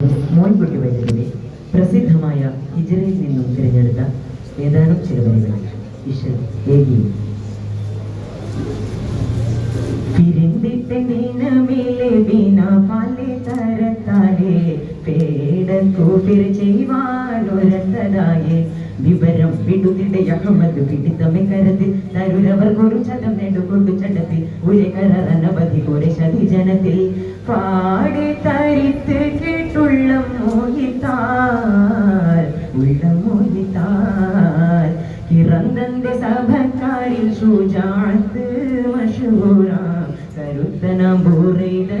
മോൻകുട്ടി വൈദ്യരുടെ പ്രസിദ്ധമായ ഹിജറയിൽ നിന്നും തിരഞ്ഞെടുത്ത ഏതാനും ചില വരികൾ ഇഷൽ ഏകി ചെയ്യുവാനൊരന്തതായേ വിവരം വിടുതിടെ അഹമ്മദ് പിടിത്തമെ കരുതി തരുരവർ കുരു ചതം നെടുകൊണ്ടു ചട്ടത്തിൽ. ഒരു കരനവധി കുറെ ശതി ജനത്തിൽ പാടി തരിത്ത് കേട്ടുള്ള മോഹിത്താൽ ഉള്ള മോഹിത്താൽ. കിറന്തന്റെ സഭക്കാരിൽ ശുചാത്ത് മഷൂറ. കരുത്തനാം ബൂറയിലെ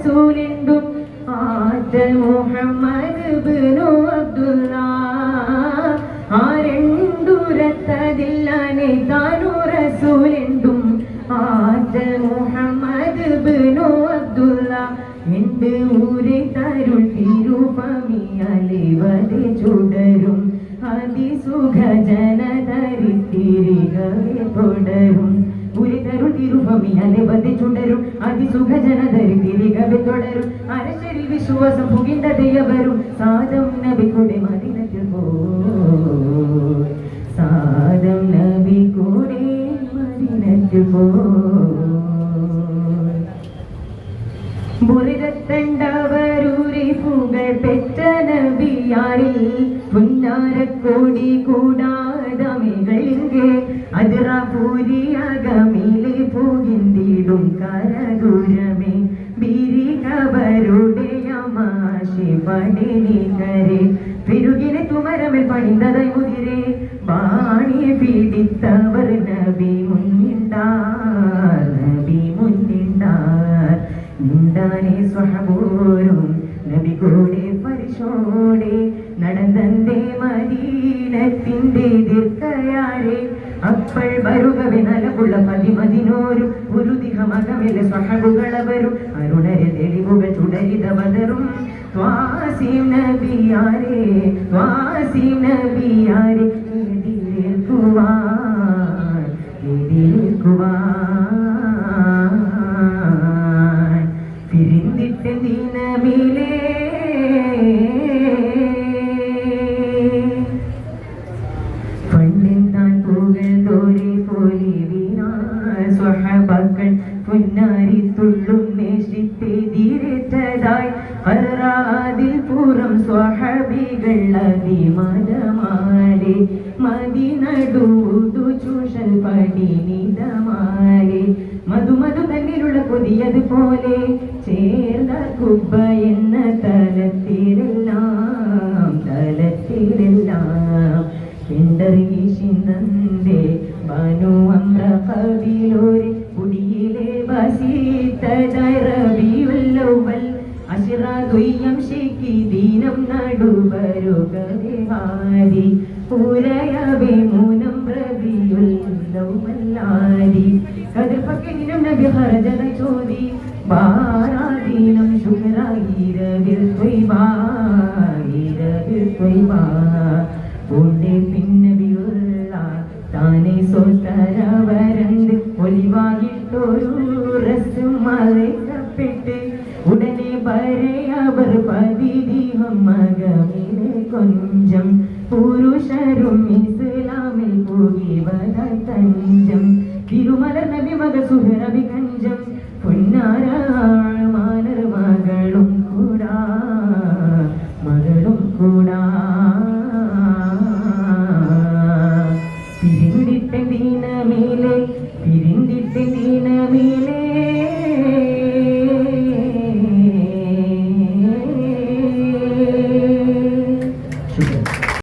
റസൂലുണ്ടും ആദ്യ മുഹമ്മദ് ബിനു അബ്ദുല്ല. ആരണ്ടൂരത്തതില്ലനെ താനോ റസൂലുണ്ടും ആദ്യ മുഹമ്മദ് ബിനു അബ്ദുല്ല. എന്റെ ഊരെ തരുൾ തിരുപമിയലിവരെ ചുടരും. അതിസുഖ ജനതരിത്തിരികവെ തുടരും ഒരു തരുൾ തിരുപമിയലിവരെ ചുടരും അതിസുഖ ജനതരിത്തിരികവെ തുടരും അരശരി വിശ്വാസം പുകിണ്ടതയവരും സാദം നബിക്കുടെ മദിനത്തിൽ പോ. സാദം നബിക്കുടെ മദിനത്തിൽ പോ. ബുരിതത്തണ്ടവരൂരി പുകൾ പെറ്റ നബിയാരിൽ. പുന്നാരക്കോടി കൂടാതമികളിങ്കെ അതിറപൂരി അകമിലെ പൂകിന്തിടും കരകുരമേ ബിരികവരുടെ അമാശി പടിനികരെ പെരുകിനെ തുമരമിൽ പണിന്തതായി മുതിരെ. ബാണി പീഡിത്തവർ നബി മുന്നിണ്ടാർ നബി മുന്നിണ്ടാർ നിന്താനെ സ്വഹബോരും നബി കൂടെ പരിശോടെ. നടന്നന്റെ മദീനത്തിന്റെ ദീർഘയാരെ അപ്പോൾ വരുക നലകുള്ള പതിമതിനോരും ഗുരുദിഹമകമിലെ ദിഹമകമിലെ സ്വഹബുകളവരും അരുണരെ തെളിവുകൾ ചുടരിത ബദറും ത്വാസീം നബിയാരെ ത്വാസീം നബിയാരെ എതിരേൽക്കുവാൻ സ്വഹബക്കൾ പുന്നാരി തുള്ളും നേഷിത്തെതിരേറ്റതായി അറാതിൽ പുറം സ്വഹബികൾ അതിമതമാലെ മതിനടുതു ചൂഷൽ പടിനിതമാലെ മധു മധു തന്നിലുള്ള പുതിയതുപോലെ ചേർന്ന കുബ്ബ ശിക്കി ദീനം നടുവരുകരെ ഹാരി പുരയവേ മൂനം റബിയുല്ലവല്ലാരി കതിർപ്പക്കിനും നബി ഹറജത ചോദി ബാരാദീനം ശുക്രായിരവിൽ ത്വയ്ബാ ഇരവിൽ ത്വയ്ബാ ഉണ്ടേ പിന്നബിയുള്ള താനെ സ്വസ്ഥരവരണ്ട് ഒലിവാകിട്ടൊരു റസും മറക്കപ്പെട്ട് വരെ അവർ പതിദിഹം മകമിനെ കൊഞ്ചം. പുരുഷരും ഇസ്ലാമിൽ പോകി തഞ്ചം. തിരുമലർ നബി മക സുഹരവി കഞ്ചം പൊന്നാരാൾ മാനർ മകളും കൂടാ. മകളും കൂടാ.